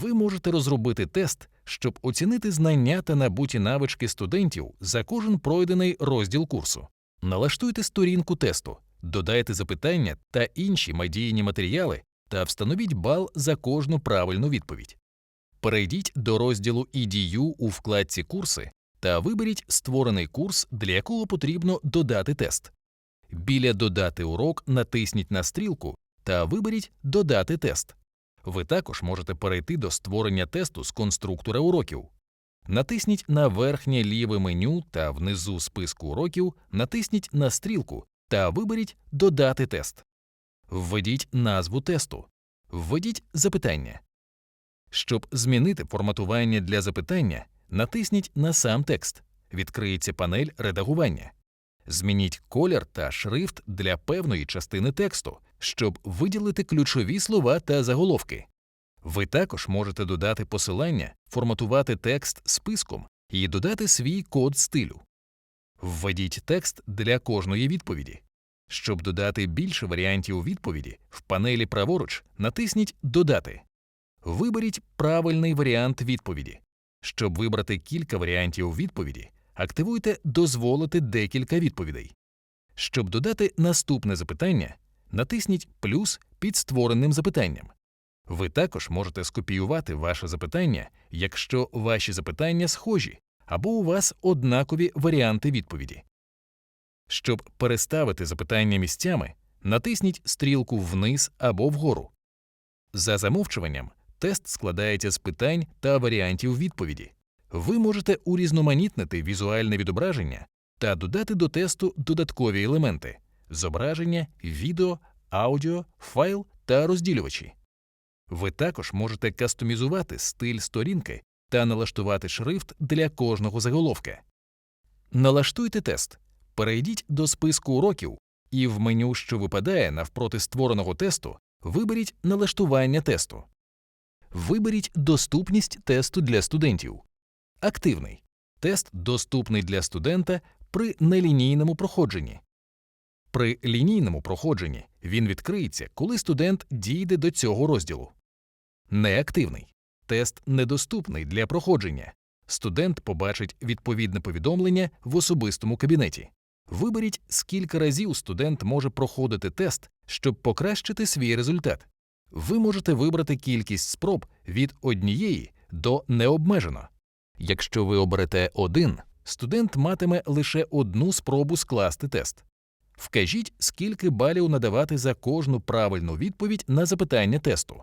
Ви можете розробити тест, щоб оцінити знання та набуті навички студентів за кожен пройдений розділ курсу. Налаштуйте сторінку тесту, додайте запитання та інші медійні матеріали та встановіть бал за кожну правильну відповідь. Перейдіть до розділу EDU у вкладці Курси та виберіть створений курс, для якого потрібно додати тест. Біля Додати урок натисніть на стрілку та виберіть Додати тест. Ви також можете перейти до створення тесту з конструктора уроків. Натисніть на верхнє ліве меню та внизу списку уроків натисніть на стрілку та виберіть Додати тест. Введіть назву тесту. Введіть запитання. Щоб змінити форматування для запитання, натисніть на сам текст. Відкриється панель редагування. Змініть колір та шрифт для певної частини тексту, щоб виділити ключові слова та заголовки. Ви також можете додати посилання, форматувати текст списком і додати свій код стилю. Введіть текст для кожної відповіді. Щоб додати більше варіантів відповіді, в панелі праворуч натисніть Додати. Виберіть правильний варіант відповіді. Щоб вибрати кілька варіантів відповіді, активуйте Дозволити декілька відповідей. Щоб додати наступне запитання, натисніть плюс під створеним запитанням. Ви також можете скопіювати ваше запитання, якщо ваші запитання схожі або у вас однакові варіанти відповіді. Щоб переставити запитання місцями, натисніть стрілку вниз або вгору. За замовчуванням, тест складається з питань та варіантів відповіді. Ви можете урізноманітнити візуальне відображення та додати до тесту додаткові елементи зображення, відео, аудіо, файл та розділювачі. Ви також можете кастомізувати стиль сторінки та налаштувати шрифт для кожного заголовка. Налаштуйте тест. Перейдіть до списку уроків і в меню, що випадає навпроти створеного тесту, виберіть налаштування тесту. Виберіть доступність тесту для студентів. Активний. Тест доступний для студента при нелінійному проходженні. При лінійному проходженні він відкриється, коли студент дійде до цього розділу. Неактивний. Тест недоступний для проходження. Студент побачить відповідне повідомлення в особистому кабінеті. Виберіть, скільки разів студент може проходити тест, щоб покращити свій результат. Ви можете вибрати кількість спроб від однієї до необмежено. Якщо ви оберете один, студент матиме лише одну спробу скласти тест. Вкажіть, скільки балів надавати за кожну правильну відповідь на запитання тесту.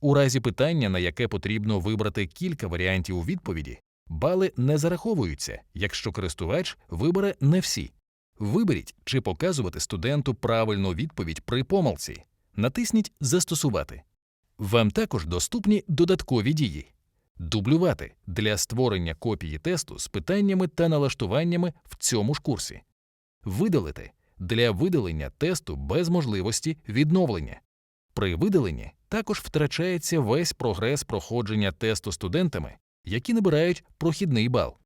У разі питання, на яке потрібно вибрати кілька варіантів у відповіді, бали не зараховуються, якщо користувач вибере не всі. Виберіть, чи показувати студенту правильну відповідь при помилці. Натисніть Застосувати. Вам також доступні додаткові дії. Дублювати для створення копії тесту з питаннями та налаштуваннями в цьому ж курсі. Видалити для видалення тесту без можливості відновлення. При видаленні також втрачається весь прогрес проходження тесту студентами, які набирають прохідний бал.